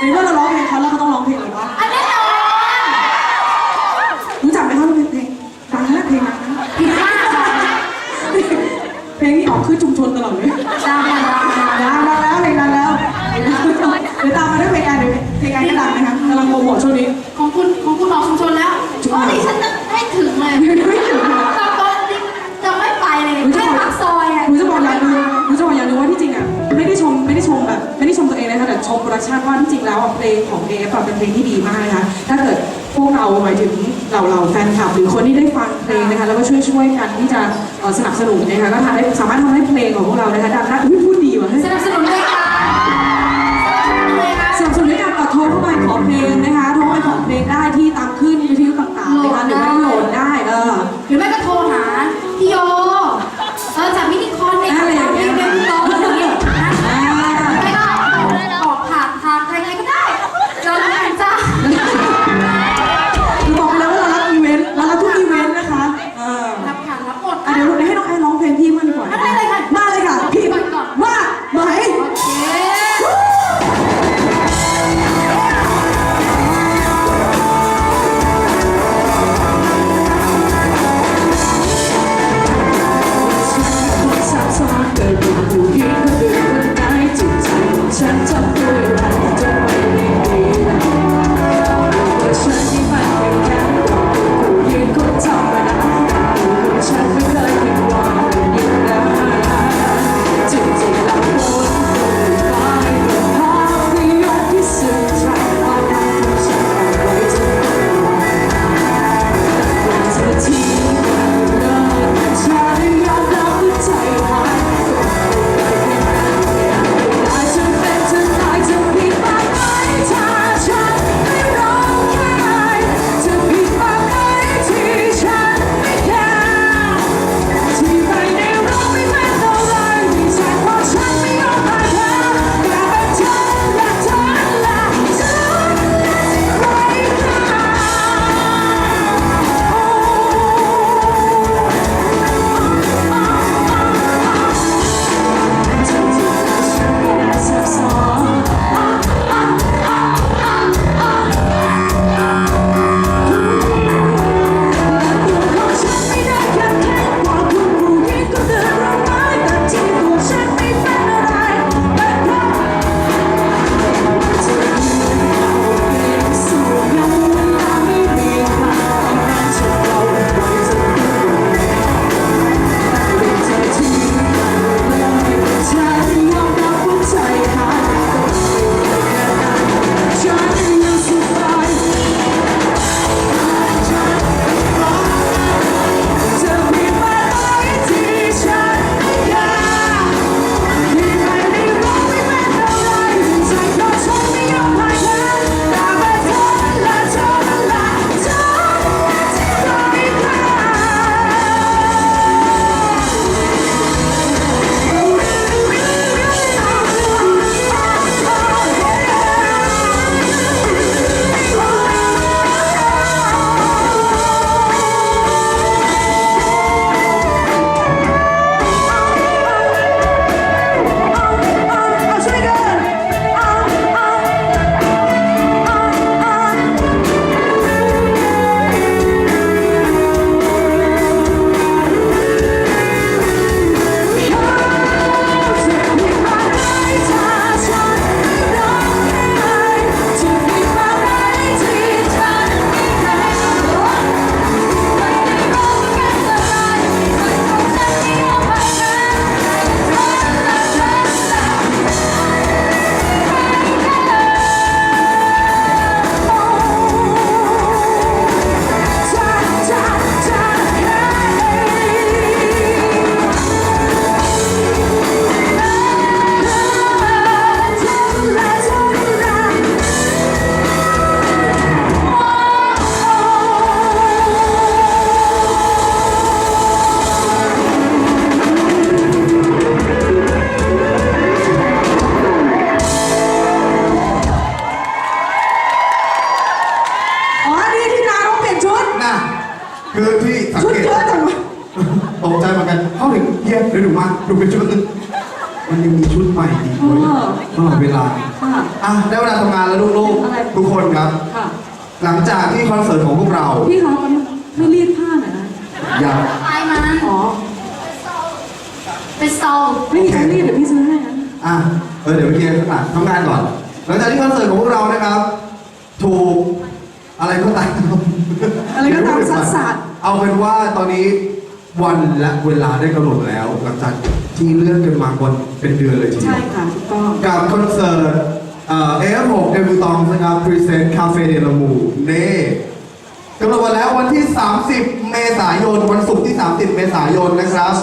ในเมื่อเราร้องเพลงเขาแล้วก็ต้องร้องเพลงเลยวะาอันนี้รู้จักไหมเขาเพลงเพลงดังนะเพลงดังนผิดมาเพลงที่ออกคือชุมชนตลอดเลยดังดังดังดัแล้วเพลงดังแล้วเดี๋ยวตามมาด้วยเพลงอะไรเดี๋ยพลงอะไรก็ดังนะคะกำลังโปรโมทช่วงนี้ ของคุณของคุณออกชุมชนแล้วโอ้ดิฉันให้ถึงเลย ชชั่นว่าที่จริงแล้วเพลงของเอฟเป็นเพลงที่ดีมากนะคะถ้าเกิดพวกเราหมายถึงเราเราแฟนคลับหรือคนที่ได้ฟังเพลงนะคะแล้วก็ช่วยช่วยกันที่จะสนับสนุนนะคะก็ทำได้สามารถทำให้เพลงของพวกเรานะคะดังได้พูดดีว่ะ คือที่สังเกตตกใจเหมือนกันเข้าถึงเฮียเดี๋ยวหนูมาดูเป็นชุดนึงมันยังมีชุดใหม่อีกเว้ยตลอดเวลาอะได้เวลาทำงานแล้วลูกๆทุกคนครับหลังจากที่คอนเสิร์ตของพวกเราพี่คะช่วรีดผ้าหน่อยนะ อยาไปมันอ๋อ ไปซอลไม่มีใครรีดเดี๋ยวพี่ซื้อให้นะ อะเออเดี๋ยวเคลียร์ข้างหทำงานก่อน หลังจากที่คอนเสิร์ตของพวกเรานะครับ ถูกอะไรก็ตาม อะไรก็ตามซัสาเอาเป็นว่าตอนนี้วันและเวลาได้กำหนดแล้ว หลังจากที่เลื่อนกันมาวันเป็นเดือนเลยทีเดีใช่ยวค่ะถูกต้อง กับคอนเสิร์ตเอ่อฟหกเดบิวตองนะครับพรีเซนต์คาเฟ่เดลมูเน่กำหนดวันแล้ววันที่ 30 เมษายน วันศุกร์ที่ 30 เมษายนนะครับ